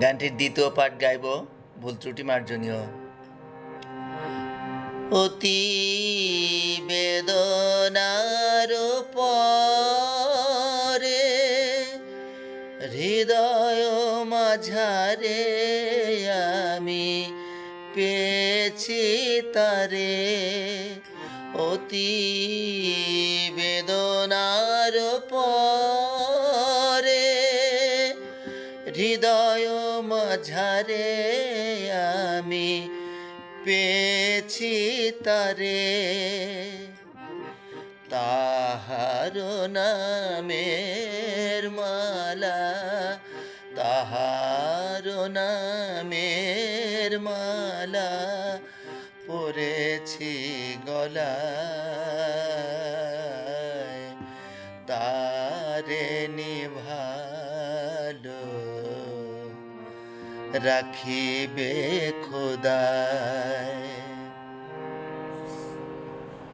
গানটির দ্বিতীয় পাঠ গাইব, ভুল ত্রুটি মার্জনীয়। অতি বেদনার পরে হৃদয় মাঝারে আমি পেয়েছি তারে। অতি বেদনার পরে হৃদয় মাঝারে আমি পেয়েছি তারে। তাহার নামের মালা, তাহার নামের মালা পরেছি গলা তারে নিভালো রাখিবে খোদায়